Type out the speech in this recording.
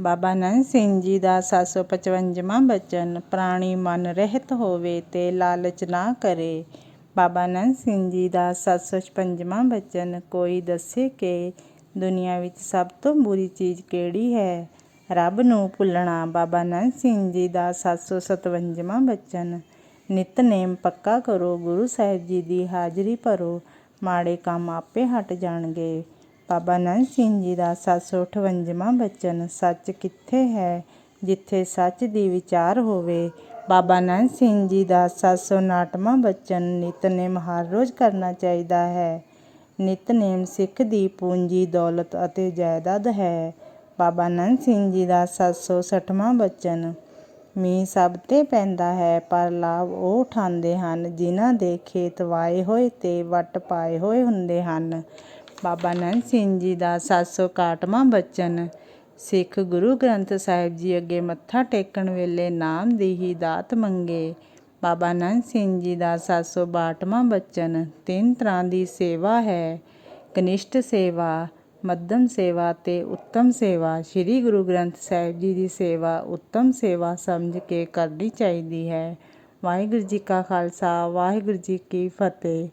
ਬਾਬਾ ਨੰਦ ਸਿੰਘ ਜੀ ਦਾ 755ਵਾਂ ਬਚਨ, ਪ੍ਰਾਣੀ ਮਨ ਰਹਿਤ ਹੋਵੇ ਤੇ ਲਾਲਚ ਨਾ ਕਰੇ। ਬਾਬਾ ਨੰਦ ਸਿੰਘ ਜੀ ਦਾ 755ਵਾਂ ਬਚਨ, ਕੋਈ ਦੱਸੇ ਕਿ ਦੁਨੀਆ ਵਿੱਚ ਸਭ ਤੋਂ ਬੁਰੀ ਚੀਜ਼ ਕਿਹੜੀ ਹੈ? ਰੱਬ ਨੂੰ ਭੁੱਲਣਾ, ਬਾਬਾ ਨੰਦ ਸਿੰਘ ਜੀ ਦਾ 757ਵਾਂ ਬਚਨ ਨਿਤਨੇਮ ਪੱਕਾ ਕਰੋ, ਗੁਰੂ ਸਾਹਿਬ ਜੀ ਦੀ ਹਾਜ਼ਰੀ ਭਰੋ, ਮਾੜੇ ਕੰਮ ਆਪੇ ਹਟ ਜਾਣਗੇ। ਬਾਬਾ ਨੰਦ ਸਿੰਘ ਜੀ ਦਾ 758ਵਾਂ ਬਚਨ ਸੱਚ ਕਿੱਥੇ ਹੈ, ਜਿੱਥੇ ਸੱਚ ਦੀ ਵਿਚਾਰ ਹੋਵੇ। ਬਾਬਾ ਨੰਦ ਸਿੰਘ ਜੀ ਦਾ 759ਵਾਂ ਬਚਨ ਨਿਤਨੇਮ ਹਰ ਰੋਜ਼ ਕਰਨਾ ਚਾਹੀਦਾ ਹੈ। ਨਿਤਨੇਮ ਸਿੱਖ ਦੀ ਪੂੰਜੀ, ਦੌਲਤ ਅਤੇ ਜਾਇਦਾਦ ਹੈ। ਬਾਬਾ ਨੰਦ ਸਿੰਘ ਜੀ ਦਾ 760ਵਾਂ ਬਚਨ, ਮੀਂਹ ਸਭ ਤੇ ਪੈਂਦਾ ਹੈ, ਪਰ ਲਾਭ ਉਹ ਉਠਾਉਂਦੇ ਹਨ ਜਿਨ੍ਹਾਂ ਦੇ ਖੇਤ ਵਾਏ ਹੋਏ ਤੇ ਵੱਟ ਪਾਏ ਹੋਏ ਹੁੰਦੇ ਹਨ। ਬਾਬਾ ਨੰਦ ਸਿੰਘ ਜੀ ਦਾ 761ਵਾਂ ਬਚਨ। ਸਿੱਖ ਗੁਰੂ ਗ੍ਰੰਥ ਸਾਹਿਬ ਜੀ ਅੱਗੇ ਮੱਥਾ ਟੇਕਣ ਵੇਲੇ ਨਾਮ ਦੀ ਹੀ ਦਾਤ ਮੰਗੇ। ਬਾਬਾ ਨੰਦ ਸਿੰਘ ਜੀ ਦਾ 762ਵਾਂ ਬਚਨ, ਤਿੰਨ ਤਰ੍ਹਾਂ ਦੀ ਸੇਵਾ ਹੈ। ਕਨਿਸ਼ਟ ਸੇਵਾ, ਮੱਧਮ ਸੇਵਾ ਤੇ ਉੱਤਮ ਸੇਵਾ। ਸ੍ਰੀ ਗੁਰੂ ਗ੍ਰੰਥ ਸਾਹਿਬ ਜੀ ਦੀ ਸੇਵਾ ਉੱਤਮ ਸੇਵਾ ਸਮਝ ਕੇ ਕਰਨੀ ਚਾਹੀਦੀ ਹੈ। ਵਾਹਿਗੁਰੂ ਜੀ ਕਾ ਖਾਲਸਾ, ਵਾਹਿਗੁਰੂ ਜੀ ਕੀ ਫਤਿਹ।